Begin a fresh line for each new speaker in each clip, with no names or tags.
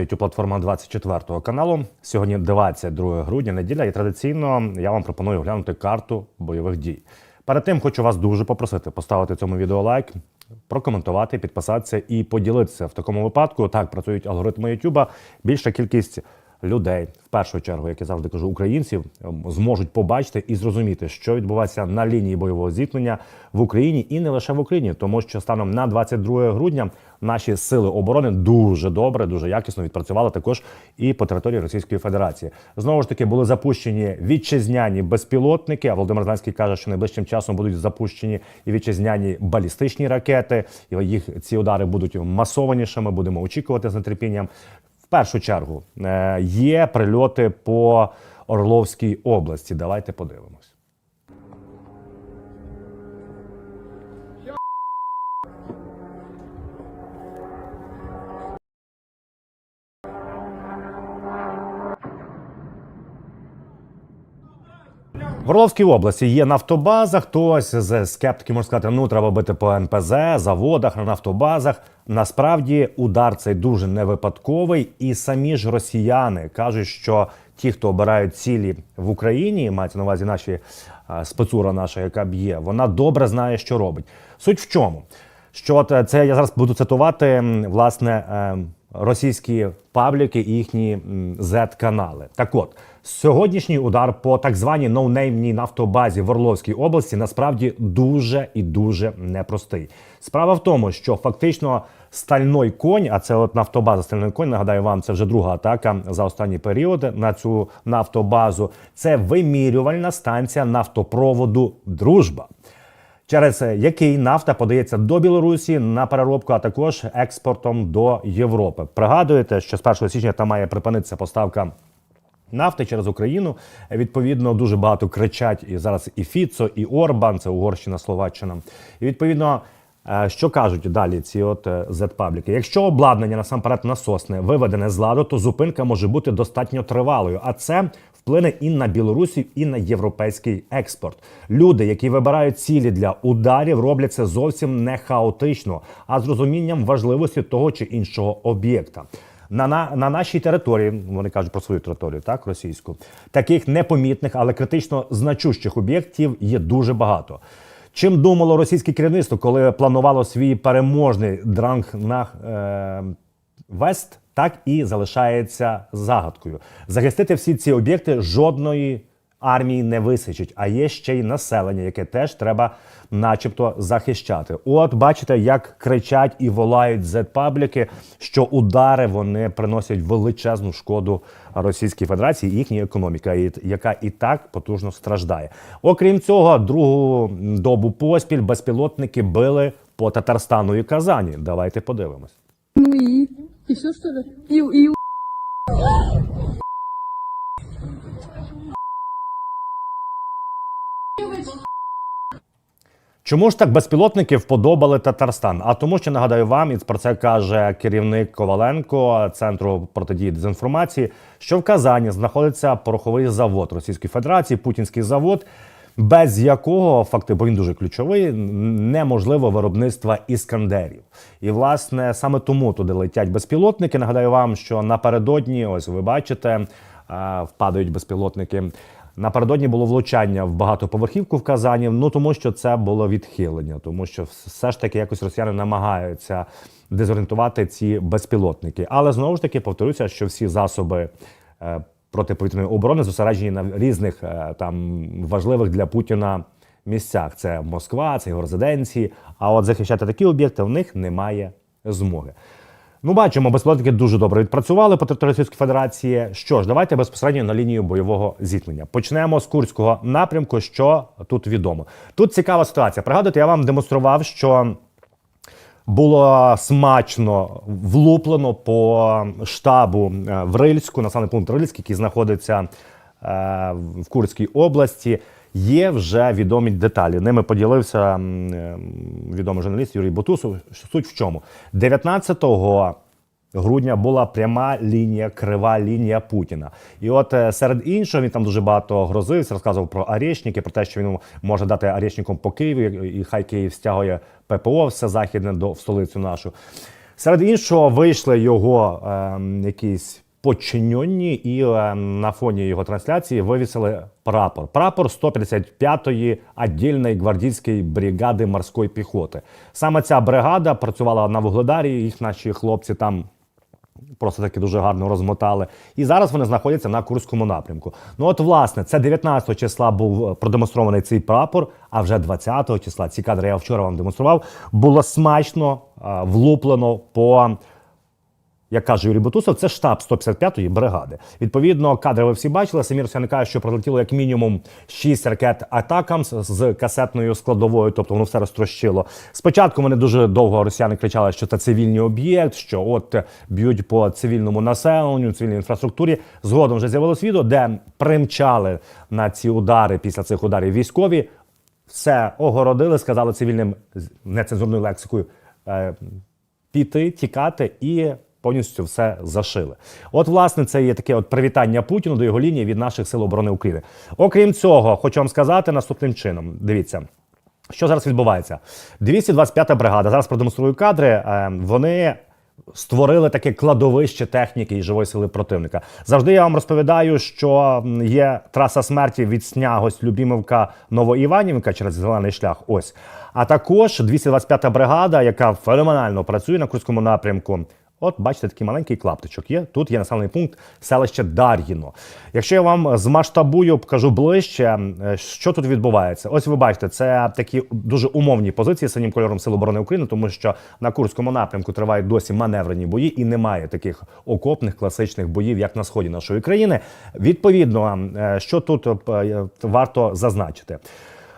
youtube платформа 24 каналу. Сьогодні 22 грудня, неділя, і традиційно я вам пропоную оглянути карту бойових дій. Перед тим хочу вас дуже попросити поставити цьому відео лайк, прокоментувати, підписатися і поділитися. В такому випадку так працюють алгоритми YouTube. Більша кількість людей, в першу чергу, як я завжди кажу, українців ем, зможуть побачити і зрозуміти, що відбувається на лінії бойового зіткнення в Україні і не лише в Україні, тому що станом на 22 грудня наші сили оборони дуже добре, дуже якісно відпрацювали також і по території Російської Федерації. Знову ж таки були запущені вітчизняні безпілотники. А Володимир Зеленський каже, що найближчим часом будуть запущені і вітчизняні балістичні ракети. І їх ці удари будуть масованішими. Будемо очікувати з нетерпінням. Першу чергу е, є прильоти по Орловській області. Давайте подивимось. В Орловській області є нафтобаза. Хтось з скептиків може сказати, ну треба бити по НПЗ, заводах, на нафтобазах. Насправді удар цей дуже не випадковий, і самі ж росіяни кажуть, що ті, хто обирають цілі в Україні, мається на увазі наші спецура, наша, яка б'є, вона добре знає, що робить. Суть в чому? Що от е, це я зараз буду цитувати власне е, російські пабліки і їхні Z-канали. Так от, сьогоднішній удар по так званій ноунеймній нафтобазі в Орловській області насправді дуже і дуже непростий. Справа в тому, що фактично стальной конь, а це от нафтобаза стальной конь, нагадаю вам, це вже друга атака за останні періоди на цю нафтобазу. Це вимірювальна станція нафтопроводу Дружба через який нафта подається до Білорусі на переробку, а також експортом до Європи. Пригадуєте, що з 1 січня там має припинитися поставка. Нафти через Україну відповідно дуже багато кричать і зараз і Фіцо, і Орбан, це Угорщина, Словаччина. І відповідно, що кажуть далі ці от е, Z-пабліки? Якщо обладнання насамперед насосне виведене з ладу, то зупинка може бути достатньо тривалою. А це вплине і на Білорусі, і на європейський експорт. Люди, які вибирають цілі для ударів, роблять це зовсім не хаотично, а з розумінням важливості того чи іншого об'єкта. На, на, на нашій території, вони кажуть про свою територію, так, російську, таких непомітних, але критично значущих об'єктів є дуже багато. Чим думало російське керівництво, коли планувало свій переможний дранг на е, Вест, так і залишається загадкою. Захистити всі ці об'єкти жодної армії не висичить, а є ще й населення, яке теж треба, начебто, захищати. От бачите, як кричать і волають зет-пабліки, що удари вони приносять величезну шкоду Російській Федерації і їхній економіці, яка і так потужно страждає. Окрім цього, другу добу поспіль безпілотники били по Татарстану і Казані. Давайте подивимось.
Ну? И все что ли? И, и
Чому ж так безпілотники вподобали Татарстан? А тому, що нагадаю вам, і про це каже керівник Коваленко центру протидії дезінформації, що в Казані знаходиться пороховий завод Російської Федерації, Путінський завод, без якого факти, бо він дуже ключовий, неможливо виробництва іскандерів. І власне саме тому туди летять безпілотники. Нагадаю вам, що напередодні, ось ви бачите, впадають безпілотники. Напередодні було влучання в багатоповерхівку в Казані. Ну тому що це було відхилення, тому що все ж таки якось росіяни намагаються дезорієнтувати ці безпілотники. Але знову ж таки повторюся, що всі засоби е, протиповітряної оборони зосереджені на різних е, там важливих для Путіна місцях. Це Москва, це його резиденції. А от захищати такі об'єкти в них немає змоги. Ну, бачимо, безпілотники дуже добре відпрацювали по території Російської Федерації. Що ж, давайте безпосередньо на лінію бойового зіткнення. Почнемо з Курського напрямку. Що тут відомо? Тут цікава ситуація. Пригадуйте, я вам демонстрував, що було смачно влуплено по штабу е, в Рильську, населений пункт Рильськ, який знаходиться е, в Курській області. Є вже відомі деталі. Ними поділився е, відомий журналіст Юрій Бутусов. Суть в чому? 19 грудня була пряма лінія, крива лінія Путіна. І от е, серед іншого він там дуже багато грозився, розказував про арешники, про те, що він може дати арешникам по Києві, і хай Київ стягує ППО, все західне до в столицю нашу. Серед іншого вийшли його е, якісь подчиненні, і е, на фоні його трансляції вивісили прапор. Прапор 155-ї віддільної гвардійської бригади морської піхоти. Саме ця бригада працювала на Вугледарі. Їх наші хлопці там просто таки дуже гарно розмотали. І зараз вони знаходяться на Курському напрямку. Ну от, власне, це 19 числа був е, продемонстрований цей прапор, а вже 20 числа ці кадри я вчора вам демонстрував. Було смачно е, влуплено по. Як каже Юрій Бутусов, це штаб 155-ї бригади. Відповідно, кадри ви всі бачили. Самі росіяни кажуть, що прилетіло як мінімум 6 ракет Атакамс з касетною складовою, тобто воно все розтрощило. Спочатку вони дуже довго росіяни кричали, що це цивільний об'єкт, що от б'ють по цивільному населенню, цивільній інфраструктурі. Згодом вже з'явилось відео, де примчали на ці удари після цих ударів військові. Все огородили, сказали цивільним нецензурною лексикою е, піти, тікати і повністю все зашили. От, власне, це є таке от привітання Путіну до його лінії від наших сил оборони України. Окрім цього, хочу вам сказати наступним чином: дивіться. Що зараз відбувається? 225-та бригада. Зараз продемонструю кадри. Е, Вони створили таке кладовище техніки і живої сили противника. Завжди я вам розповідаю, що є траса смерті від Снягось, Любімівка, Новоіванівка через зелений шлях. Ось. А також 225-та бригада, яка феноменально працює на Курському напрямку. От, бачите, такий маленький клаптичок є. Тут є населений пункт селище Дар'їно. Якщо я вам змасштабую, покажу ближче, е, що тут відбувається. Ось ви бачите, це такі дуже умовні позиції синім кольором Сил оборони України, тому що на Курському напрямку тривають досі маневрені бої і немає таких окопних класичних боїв, як на сході нашої країни. Відповідно, е, що тут е, варто зазначити.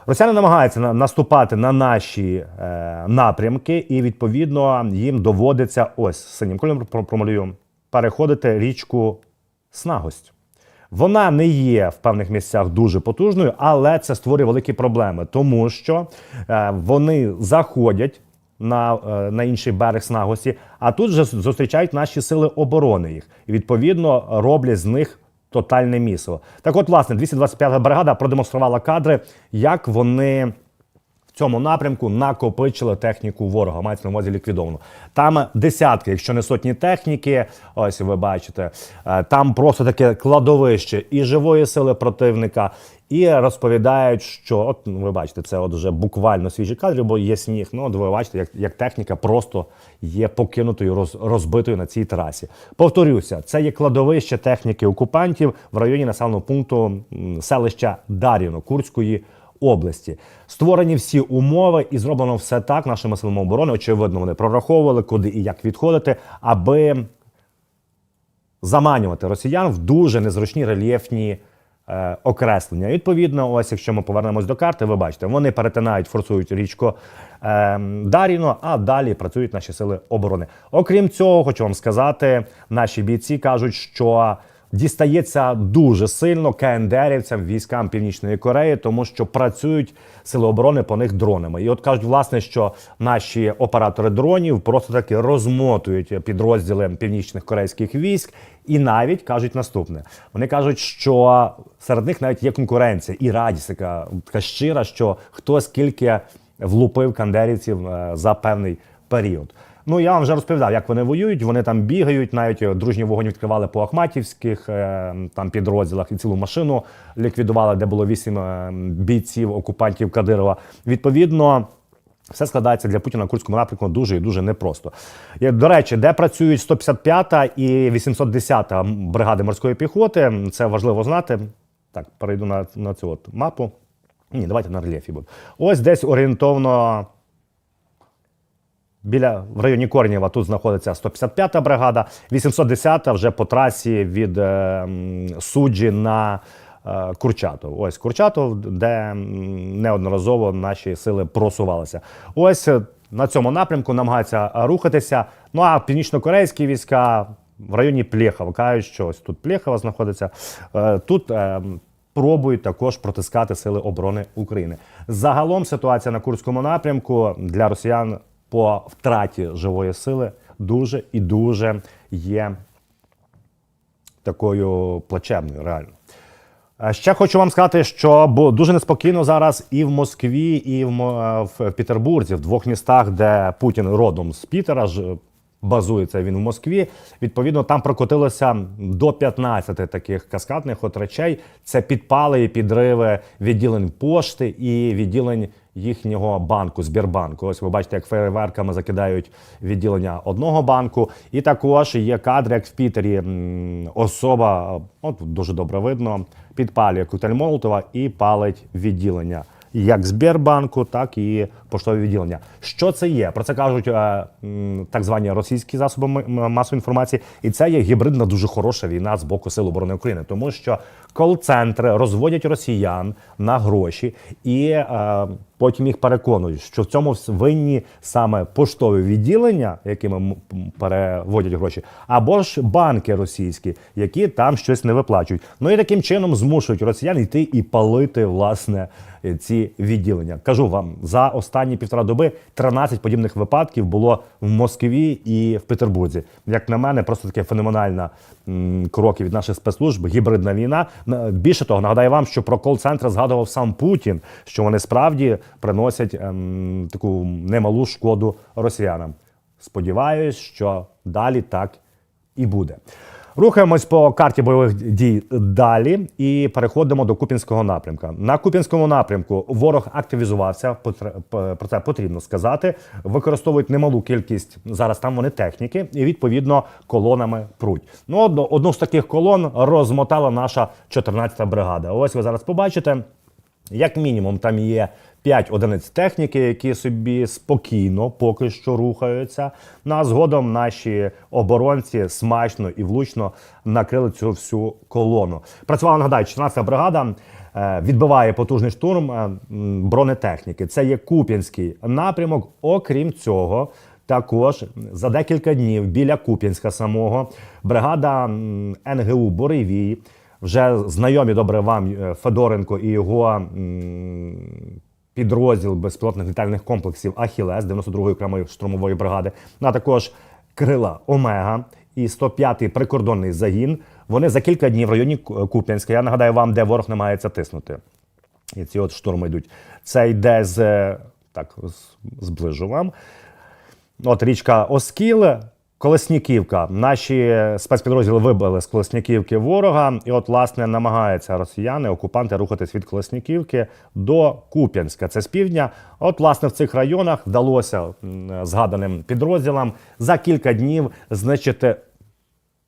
Росіяни намагаються наступати на наші е, напрямки, і відповідно їм доводиться ось синім кольором промалюю переходити річку Снагость. Вона не є в певних місцях дуже потужною, але це створює великі проблеми, тому що е, вони заходять на, е, на інший берег Снагості, а тут же зустрічають наші сили оборони їх. І відповідно роблять з них тотальне місиво. Так от, власне, 225-та бригада продемонструвала кадри, як вони в цьому напрямку накопичили техніку ворога, мається на увазі ліквідовано. Там десятки, якщо не сотні техніки, ось ви бачите, е, там просто таке кладовище і живої сили противника, і розповідають, що от ну, ви бачите, це от вже буквально свіжі кадри, бо є сніг. Ну, от ви бачите, як, як техніка просто є покинутою, роз, розбитою на цій трасі. Повторюся, це є кладовище техніки окупантів в районі населеного пункту селища Дар'їно Курської області. Створені всі умови і зроблено все так нашими силами оборони. Очевидно, вони прораховували, куди і як відходити, аби заманювати росіян в дуже незручні рельєфні е, окреслення. Відповідно, ось якщо ми повернемось до карти, ви бачите, вони перетинають, форсують річку е, Даріно, а далі працюють наші сили оборони. Окрім цього, хочу вам сказати, наші бійці кажуть, що дістається дуже сильно КНДРівцям, військам Північної Кореї, тому що працюють сили оборони по них дронами. І от кажуть, власне, що наші оператори дронів просто таки розмотують підрозділи північних корейських військ, і навіть кажуть наступне: вони кажуть, що серед них навіть є конкуренція і радість така, така щира, що хто скільки влупив кандерівців е, за певний період. Ну я вам вже розповідав, як вони воюють. Вони там бігають, навіть е, дружній вогонь відкривали по Ахматівських е, там підрозділах і цілу машину ліквідували, де було вісім е, бійців окупантів Кадирова. Відповідно. Все складається для Путіна на Курському напрямку дуже і дуже непросто. До речі, де працюють 155-та і 810-та бригади морської піхоти, це важливо знати. Так, перейду на, на цю от мапу. Ні, давайте на рельєфі буду. Ось десь орієнтовно Біля в районі Корнєва тут знаходиться 155-та бригада, 810-та вже по трасі від е, суджі на е, Курчатов. Ось Курчатов, де неодноразово наші сили просувалися. Ось е, на цьому напрямку намагаються рухатися. Ну а північно-корейські війська в районі Плєхова кажуть, що ось тут Плєхова знаходиться. Е, тут е, пробують також протискати сили оборони України. Загалом ситуація на Курському напрямку для росіян по втраті живої сили дуже і дуже є такою плачевною, реально. Ще хочу вам сказати, що дуже неспокійно зараз і в Москві, і в, в Петербурзі, в двох містах, де Путін родом з Пітера, ж, базується він в Москві. Відповідно, там прокотилося до 15 таких каскадних от речей. Це підпали і підриви відділень пошти і відділень їхнього банку, Збірбанку. Ось ви бачите, як фейерверками закидають відділення одного банку. І також є кадри, як в Пітері особа, от дуже добре видно, підпалює коктейль Молотова і палить відділення. Як Збірбанку, так і поштові відділення. Що це є? Про це кажуть е, так звані російські засоби масової інформації, і це є гібридна дуже хороша війна з боку Сил оборони України, тому що кол-центри розводять росіян на гроші і е, потім їх переконують, що в цьому винні саме поштові відділення, якими переводять гроші, або ж банки російські, які там щось не виплачують. Ну і таким чином змушують росіян йти і палити власне ці відділення. Кажу вам, за останні півтора доби 13 подібних випадків було в Москві і в Петербурзі. Як на мене, просто таке феноменальна кроки від наших спецслужб, гібридна війна. Більше того, нагадаю вам, що про кол-центр згадував сам Путін, що вони справді приносять ем, таку немалу шкоду росіянам. Сподіваюсь, що далі так і буде. Рухаємось по карті бойових дій далі і переходимо до Купінського напрямка. На Купінському напрямку ворог активізувався. Про це потрібно сказати. Використовують немалу кількість зараз. Там вони техніки, і відповідно колонами пруть. Ну одну з таких колон розмотала наша 14-та бригада. Ось ви зараз побачите. Як мінімум, там є 5 одиниць техніки, які собі спокійно поки що рухаються. Ну а згодом наші оборонці смачно і влучно накрили цю всю колону. Працювала нагадаю, 14-та бригада. е, Відбиває потужний штурм е, бронетехніки. Це є Куп'янський напрямок. Окрім цього, також за декілька днів біля Куп'янська самого бригада НГУ Боревій вже знайомі добре вам е, Федоренко і його підрозділ безпілотних літальних комплексів Ахілес 92-ї окремої штурмової бригади, а також крила Омега і 105-й прикордонний загін. Вони за кілька днів в районі Куп'янська. Я нагадаю вам, де ворог намагається тиснути. І ці от штурми йдуть. Це йде з так, зближу вам. От річка Оскіл, Колесніківка. Наші спецпідрозділи вибили з Колесніківки ворога. І от, власне, намагаються росіяни, окупанти рухатись від Колесніківки до Куп'янська. Це з півдня. От, власне, в цих районах вдалося згаданим підрозділам за кілька днів знищити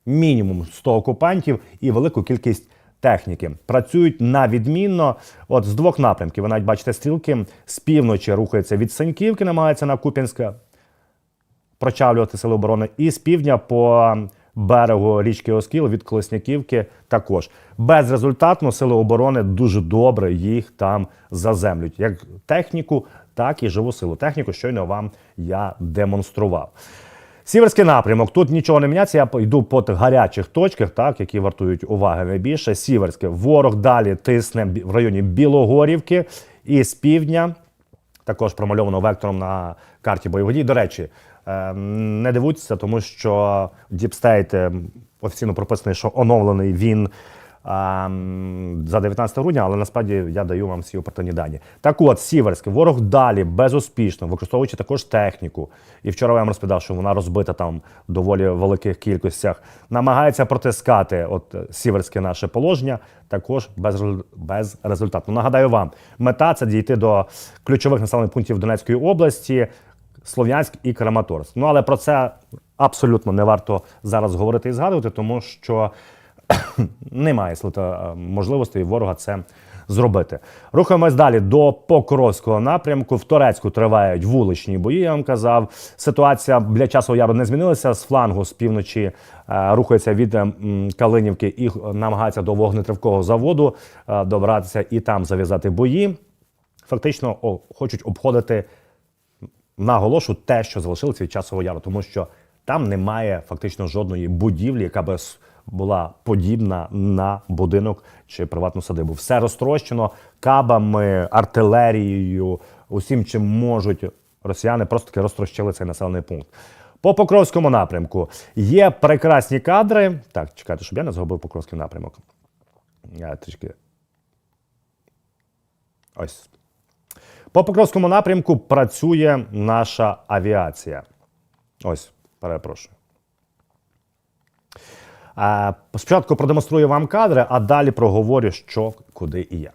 мінімум 100 окупантів і велику кількість техніки. Працюють на відмінно. От з двох напрямків. Ви навіть бачите стрілки з півночі рухається від Саньківки, намагається на Куп'янська прочавлювати сили оборони, і з півдня по берегу річки Оскіл від Колесняківки також. Безрезультатно сили оборони дуже добре їх там заземлють. Як техніку, так і живу силу. Техніку щойно вам я демонстрував. Сіверський напрямок. Тут нічого не міняється. Я йду по тих гарячих точках, так, які вартують уваги найбільше. Сіверське. Ворог далі тисне в районі Білогорівки і з півдня також промальовано вектором на карті бойових дій. До речі, е, не дивуйтеся, тому що Діпстейт офіційно прописаний, що оновлений він за 19 грудня, але насправді я даю вам всі оперативні дані. Так от, Сіверський, ворог далі безуспішно, використовуючи також техніку. І вчора я вам розповідав, що вона розбита там в доволі великих кількостях. Намагається протискати от сіверське наше положення, також без, без результату. Нагадаю вам, мета це дійти до ключових населених пунктів Донецької області. Слов'янськ і Краматорськ. Ну але про це абсолютно не варто зараз говорити і згадувати, тому що немає сил та е, можливостей ворога це зробити. Рухаємось далі до Покровського напрямку. В Торецьку тривають вуличні бої. Я вам казав. Ситуація біля часу яру не змінилася. З флангу з півночі е, рухається від е, Калинівки і намагається до вогнетривкого заводу е, добратися і там зав'язати бої. Фактично о, хочуть обходити наголошу те, що залишилося від часового яру, тому що там немає фактично жодної будівлі, яка би була подібна на будинок чи приватну садибу. Все розтрощено кабами, артилерією, усім, чим можуть росіяни, просто таки розтрощили цей населений пункт. По Покровському напрямку є прекрасні кадри. Так, чекайте, щоб я не згубив Покровський напрямок. Я трішки. Ось по Покровському напрямку працює наша авіація. Ось Перепрошую. Спочатку продемонструю вам кадри, а далі проговорю, що, куди і як.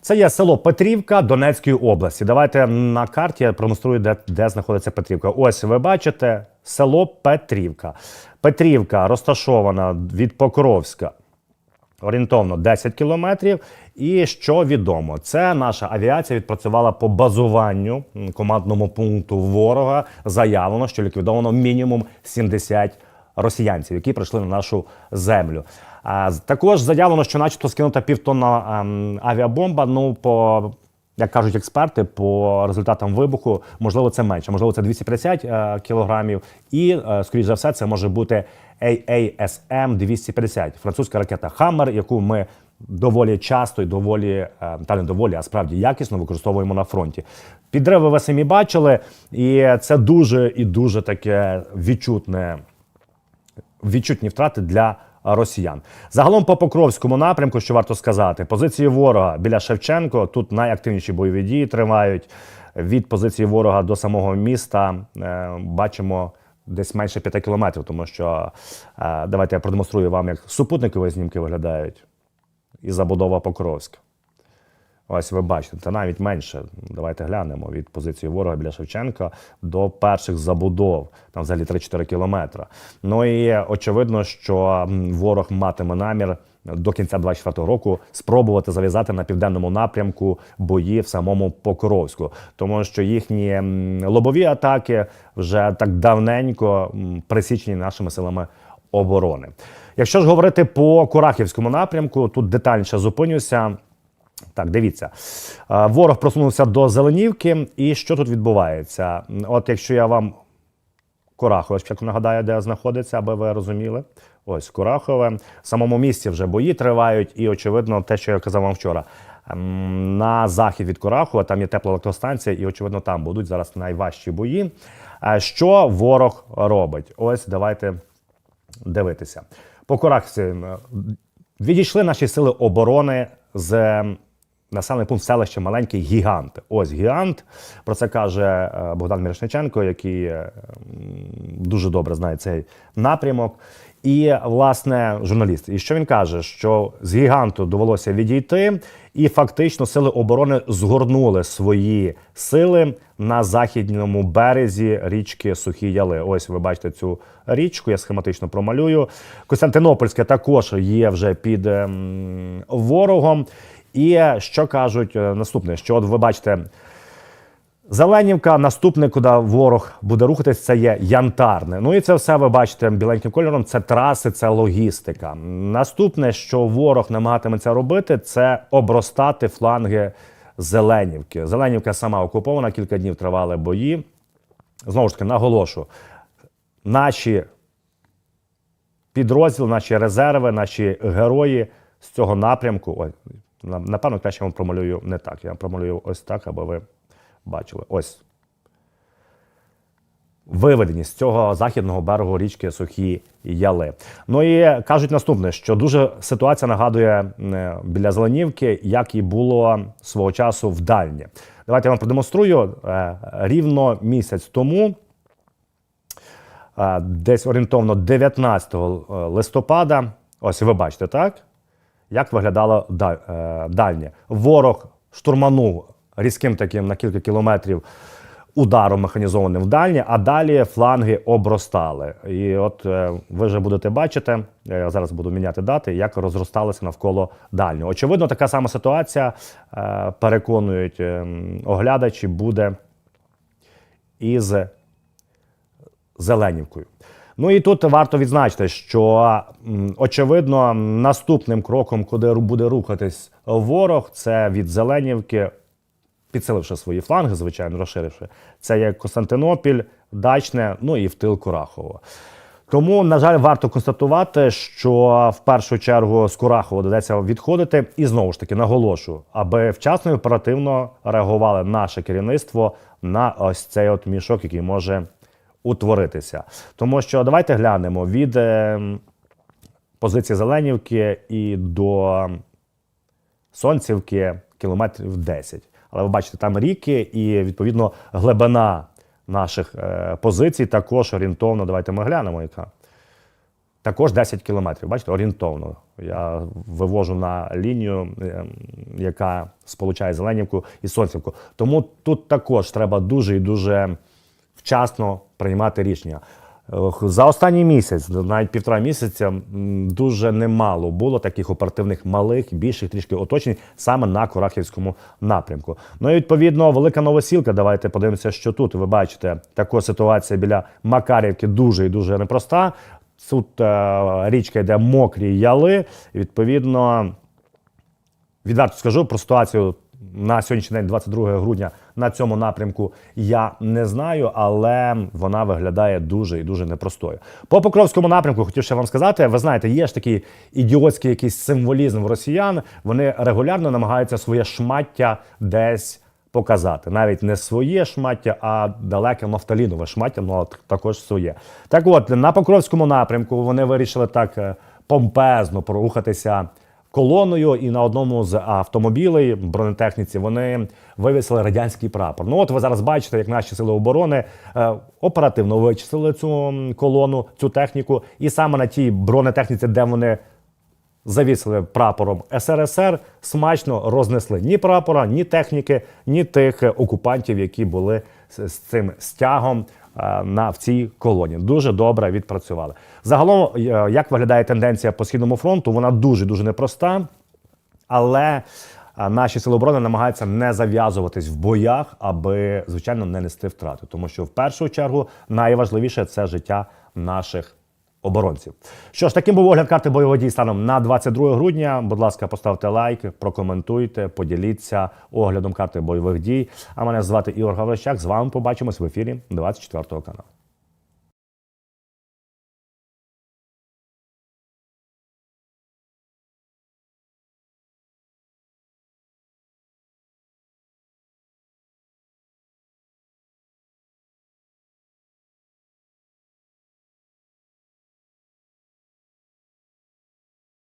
Це є село Петрівка Донецької області. Давайте на карті я продемонструю, де, де знаходиться Петрівка. Ось ви бачите село Петрівка. Петрівка розташована від Покровська орієнтовно 10 кілометрів. І що відомо, це наша авіація відпрацювала по базуванню командному пункту ворога. Заявлено, що ліквідовано мінімум 70 росіянців, які прийшли на нашу землю. А також заявлено, що, начебто, скинута півтонна ем, авіабомба. Ну по як кажуть експерти, по результатам вибуху, можливо, це менше, можливо, це 250 е, кілограмів, і е, скоріш за все, це може бути AASM 250 французька ракета Хаммер, яку ми доволі часто і доволі е, та не доволі, а справді якісно використовуємо на фронті. Підриви ви самі бачили, і це дуже і дуже таке відчутне відчутні втрати для росіян. Загалом по Покровському напрямку, що варто сказати, позиції ворога біля Шевченко тут найактивніші бойові дії тривають. Від позиції ворога до самого міста е, бачимо десь менше 5 кілометрів, тому що е, давайте я продемонструю вам, як супутникові знімки виглядають і забудова Покровська. Ось ви бачите, та навіть менше. Давайте глянемо від позиції ворога біля Шевченка до перших забудов, там взагалі 3-4 кілометри. Ну і очевидно, що ворог матиме намір до кінця 24 року спробувати зав'язати на південному напрямку бої в самому Покровську, тому що їхні лобові атаки вже так давненько присічені нашими силами оборони. Якщо ж говорити по Курахівському напрямку, тут детальніше зупинюся. Так, дивіться. Е, Ворог просунувся до Зеленівки. І що тут відбувається? От якщо я вам Курахове спочатку нагадаю, де знаходиться, аби ви розуміли. Ось Курахове. В самому місці вже бої тривають, і очевидно, те, що я казав вам вчора. ем, На захід від Курахова там є тепла електростанція, і очевидно, там будуть зараз найважчі бої. Е, Що ворог робить? Ось давайте дивитися. По Курахівці відійшли наші сили оборони з населений пункт селища маленький гігант. Ось гігант. Про це каже е, Богдан Мірошниченко, який е, дуже добре знає цей напрямок. І власне журналіст. І що він каже? Що з гіганту довелося відійти, і фактично сили оборони згорнули свої сили на західному березі річки Сухі Яли. Ось ви бачите цю річку. Я схематично промалюю. Костянтинопольське також є вже під ем, ворогом. І що кажуть е, наступне? Що от ви бачите. Зеленівка, наступне, куди ворог буде рухатись, це є янтарне. Ну і це все ви бачите біленьким кольором. Це траси, це логістика. Наступне, що ворог намагатиметься робити, це обростати фланги Зеленівки. Зеленівка сама окупована, кілька днів тривали бої. Знову ж таки, наголошу, наші підрозділи, наші резерви, наші герої з цього напрямку. Ой, напевно, краще я вам промалюю не так. Я вам промалюю ось так, аби ви бачили. Ось. Виведені з цього західного берегу річки Сухі Яли. Ну і кажуть наступне, що дуже ситуація нагадує е, біля Зеленівки, як і було свого часу в Дальні. Давайте я вам продемонструю Е, рівно місяць тому. Е, Десь орієнтовно 19 листопада. Ось ви бачите, так? Як виглядало е, дальнє. Ворог штурманув різким таким на кілька кілометрів ударом механізованим в дальнє, а далі фланги обростали. І от е, ви вже будете бачити, я зараз буду міняти дати, як розросталося навколо дальнього. Очевидно, така сама ситуація, е, переконують е, оглядачі, буде із Зеленівкою. Ну і тут варто відзначити, що очевидно наступним кроком, куди буде рухатись ворог, це від Зеленівки, підсиливши свої фланги, звичайно, розширивши. Це є Константинопіль, Дачне, ну і в тил Курахово. Тому, на жаль, варто констатувати, що в першу чергу з Курахова доведеться відходити. І знову ж таки наголошую, аби вчасно і оперативно реагували наше керівництво на ось цей от мішок, який може утворитися. Тому що давайте глянемо від е, позиції Зеленівки і до Сонцівки кілометрів 10. Але ви бачите, там ріки, і відповідно глибина наших е, позицій також орієнтовно. Давайте ми глянемо, яка. Також 10 кілометрів. Бачите, орієнтовно. Я вивожу на лінію, е, яка сполучає Зеленівку і Сонцівку. Тому тут також треба дуже і дуже вчасно приймати рішення. За останній місяць, навіть півтора місяця, дуже немало було таких оперативних малих, більших трішки оточень саме на Курахівському напрямку. Ну і відповідно, велика новосілка. Давайте подивимося, що тут. Ви бачите, така ситуація біля Макарівки дуже і дуже непроста. Тут е, річка йде мокрі яли. Відповідно, відверто скажу про ситуацію на сьогоднішній день, 22 грудня, на цьому напрямку я не знаю, але вона виглядає дуже і дуже непростою. По Покровському напрямку хотів ще вам сказати: ви знаєте, є ж такий ідіотський якийсь символізм росіян. Вони регулярно намагаються своє шмаття десь. Показати навіть не своє шмаття, а далеке нафталінове шмаття, ну також своє. Так от на Покровському напрямку вони вирішили так е, помпезно порухатися колоною, і на одному з автомобілей бронетехніці вони вивісили радянський прапор. Ну от ви зараз бачите, як наші сили оборони е, оперативно вичислили цю колону, цю техніку, і саме на тій бронетехніці, де вони завісили прапором СРСР, смачно рознесли ні прапора, ні техніки, ні тих е, окупантів, які були з, цим стягом на в цій колоні. Дуже добре відпрацювали. Загалом, е, як виглядає тенденція по східному фронту, вона дуже дуже непроста. Але наші сили оборони намагаються не зав'язуватись в боях, аби звичайно не нести втрати, тому що в першу чергу найважливіше це життя наших оборонців. Що ж, таким був огляд карти бойових дій станом на 22 грудня. Будь ласка, поставте лайк, прокоментуйте, поділіться оглядом карти бойових дій. А мене звати Ігор Гаврищак. З вами побачимось в ефірі 24 каналу.